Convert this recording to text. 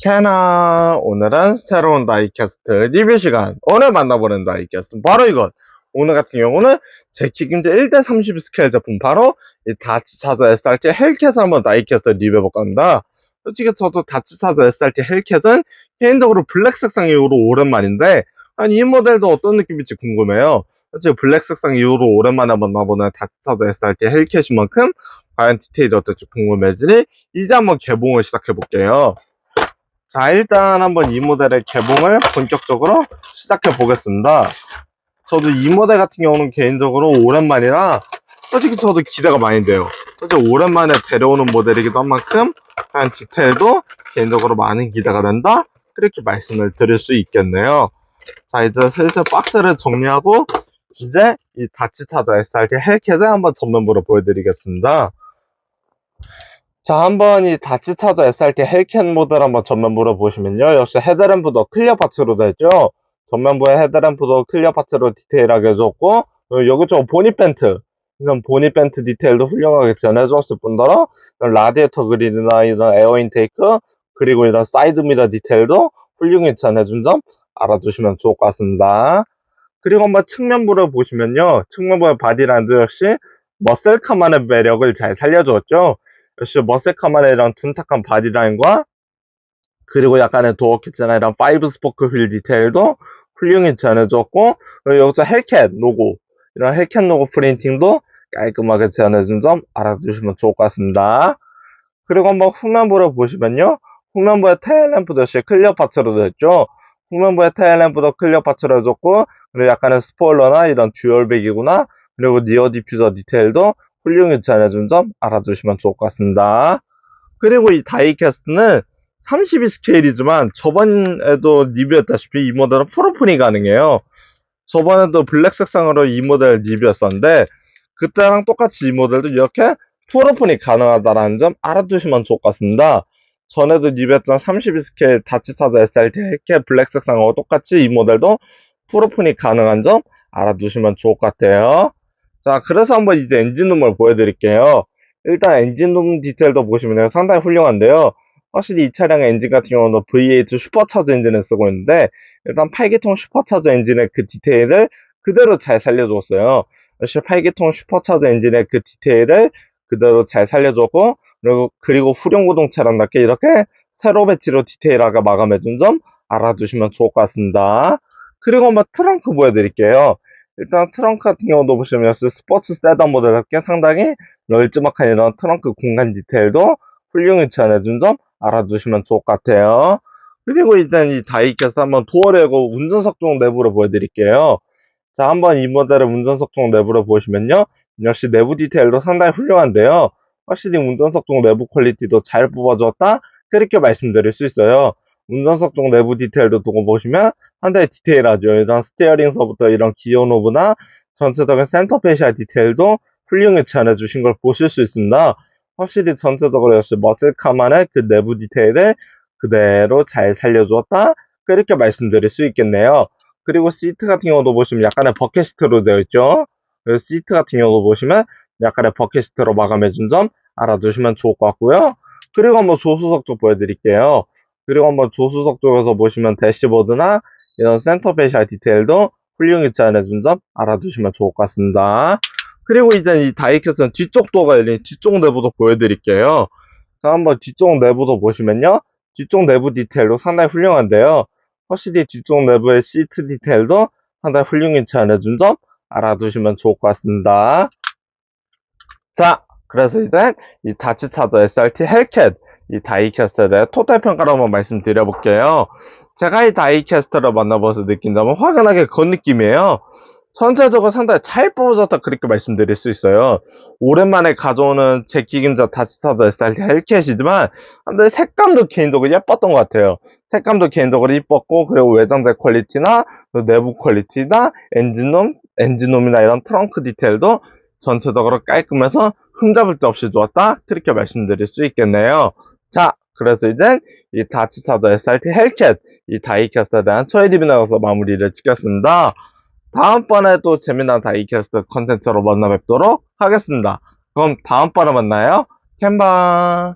캐나 오늘은 새로운 다이캐스트 리뷰 시간. 오늘 만나보는 다이캐스트 바로 이것. 오늘 같은 경우는 제 기금제 1대30 스케일 제품 바로 이 다치차저 SRT 헬캣을 한번 다이캐스트 리뷰해볼까 합니다. 솔직히 저도 다치차저 SRT 헬캣은 개인적으로 블랙 색상 이후로 오랜만인데 아니 이 모델도 어떤 느낌일지 궁금해요. 솔직히 블랙 색상 이후로 오랜만에 만나보는 다치차저 SRT 헬캣인 만큼 과연 디테일이 어떨지 궁금해지니 이제 한번 개봉을 시작해볼게요 자, 일단 한번 이 모델의 개봉을 본격적으로 시작해 보겠습니다. 저도 이 모델 같은 경우는 개인적으로 오랜만이라 솔직히 저도 기대가 많이 돼요. 솔직히 오랜만에 데려오는 모델이기도 한 만큼 그냥 디테일도 개인적으로 많은 기대가 된다? 그렇게 말씀을 드릴 수 있겠네요. 자, 이제 슬슬 박스를 정리하고 이제 이 다치타저 SRT 헬켓을 한번 전면부로 보여드리겠습니다. 자, 한번 이 다치타저 SRT 헬켓 모델 한번 전면부로 보시면요. 역시 헤드램프도 클리어 파츠로 되어 있죠. 전면부의 헤드램프도 클리어 파츠로 디테일하게 해줬고, 어, 여기 좀 보닛벤트, 이런 보닛벤트 디테일도 훌륭하게 전해줬을 뿐더러, 라디에이터 그릴이나 이런 에어 인테이크, 그리고 이런 사이드 미러 디테일도 훌륭히 전해준 점 알아두시면 좋을 것 같습니다. 그리고 한번 측면부를 보시면요. 측면부의 바디라인도 역시 머셀카만의 매력을 잘 살려줬죠. 역시 머세카만의 이런 둔탁한 바디라인과 그리고 약간의 도어 키츠나 이런 파이브 스포크 휠 디테일도 훌륭히 전해줬고 여기서 헬캣 로고 이런 헬캣 로고 프린팅도 깔끔하게 전해준 점 알아두시면 좋을 것 같습니다. 그리고 한번 후면부를 보시면요. 후면부의 테일램프도 역시 클리어 파츠로 되었죠. 후면부의 테일램프도 클리어 파츠로 해줬고 그리고 약간의 스포일러나 이런 듀얼백이구나 그리고 니어 디퓨저 디테일도 훌륭히 전해준 점 알아두시면 좋을 것 같습니다. 그리고 이 다이캐스트는 32 스케일이지만 저번에도 리뷰했다시피 이 모델은 풀오픈이 가능해요. 저번에도 블랙 색상으로 이 모델 리뷰했었는데 그때랑 똑같이 이 모델도 이렇게 풀오픈이 가능하다는 점 알아두시면 좋을 것 같습니다. 전에도 리뷰했던 32 스케일 다치타드 SRT 이렇게 블랙 색상하고 똑같이 이 모델도 풀오픈이 가능한 점 알아두시면 좋을 것 같아요. 자, 그래서 한번 이제 엔진룸을 보여드릴게요. 일단 엔진룸 디테일도 보시면 상당히 훌륭한데요. 확실히 이 차량의 엔진 같은 경우는 V8 슈퍼차저 엔진을 쓰고 있는데 일단 8기통 슈퍼차저 엔진의 그 디테일을 그대로 잘 살려줬어요. 역시 8기통 슈퍼차저 엔진의 그 디테일을 그대로 잘 살려줬고 그리고 그리고 후륜구동 차량답게 이렇게 세로 배치로 디테일하게 마감해준 점 알아두시면 좋을 것 같습니다. 그리고 한번 트렁크 보여드릴게요. 일단 트렁크 같은 경우도 보시면 스포츠 세단 모델답게 상당히 널찍막한 이런 트렁크 공간 디테일도 훌륭히 전해준 점 알아두시면 좋을 것 같아요. 그리고 일단 이 다이캐스 한번 도어레고 운전석 쪽 내부를 보여드릴게요. 자, 한번 이 모델의 운전석 쪽 내부를 보시면요. 역시 내부 디테일도 상당히 훌륭한데요. 확실히 운전석 쪽 내부 퀄리티도 잘 뽑아줬다? 그렇게 말씀드릴 수 있어요. 운전석 쪽 내부 디테일도 두고 보시면 상당히 디테일하죠. 이런 스티어링서부터 이런 기어 노브나 전체적인 센터 페시아 디테일도 훌륭히 전해주신 걸 보실 수 있습니다. 확실히 전체적으로 역시 머슬카만의 그 내부 디테일을 그대로 잘 살려주었다. 그렇게 말씀드릴 수 있겠네요. 그리고 시트 같은 경우도 보시면 약간의 버켓시트로 되어 있죠. 시트 같은 경우도 보시면 약간의 버켓시트로 마감해준 점 알아두시면 좋을 것 같고요. 그리고 한번 조수석 쪽 보여드릴게요. 그리고 한번 조수석 쪽에서 보시면 대시보드나 이런 센터 페시아 디테일도 훌륭히 잘해준 점 알아두시면 좋을 것 같습니다. 그리고 이제 이 다이캐스는 뒤쪽 도어가 열린 뒤쪽 내부도 보여드릴게요. 자, 한번 뒤쪽 내부도 보시면요. 뒤쪽 내부 디테일도 상당히 훌륭한데요. 확실히 뒤쪽 내부의 시트 디테일도 상당히 훌륭히 잘해준 점 알아두시면 좋을 것 같습니다. 자, 그래서 이제 이 다치 차저 SRT 헬캣 이 다이캐스트에 대해 토탈 평가를 한번 말씀드려 볼게요. 제가 이 다이캐스트를 만나봐서 느낀 점은 확연하게 그 느낌이에요. 전체적으로 상당히 잘 뽑아졌다 그렇게 말씀드릴 수 있어요. 오랜만에 가져오는 제키 김자 다치타드 SRT 헬켓이지만 근데 색감도 개인적으로 예뻤던 것 같아요. 색감도 개인적으로 이뻤고 그리고 외장재 퀄리티나 내부 퀄리티나 엔진룸, 엔진룸이나 이런 트렁크 디테일도 전체적으로 깔끔해서 흠잡을 데 없이 좋았다 그렇게 말씀드릴 수 있겠네요. 자, 그래서 이제 이 다치타드 SRT 헬켓 이 다이캐스트에 대한 초이 리뷰 나가서 마무리를 찍겠습니다. 다음번에 또 재미난 다이캐스트 컨텐츠로 만나 뵙도록 하겠습니다. 그럼 다음번에 만나요. 캔바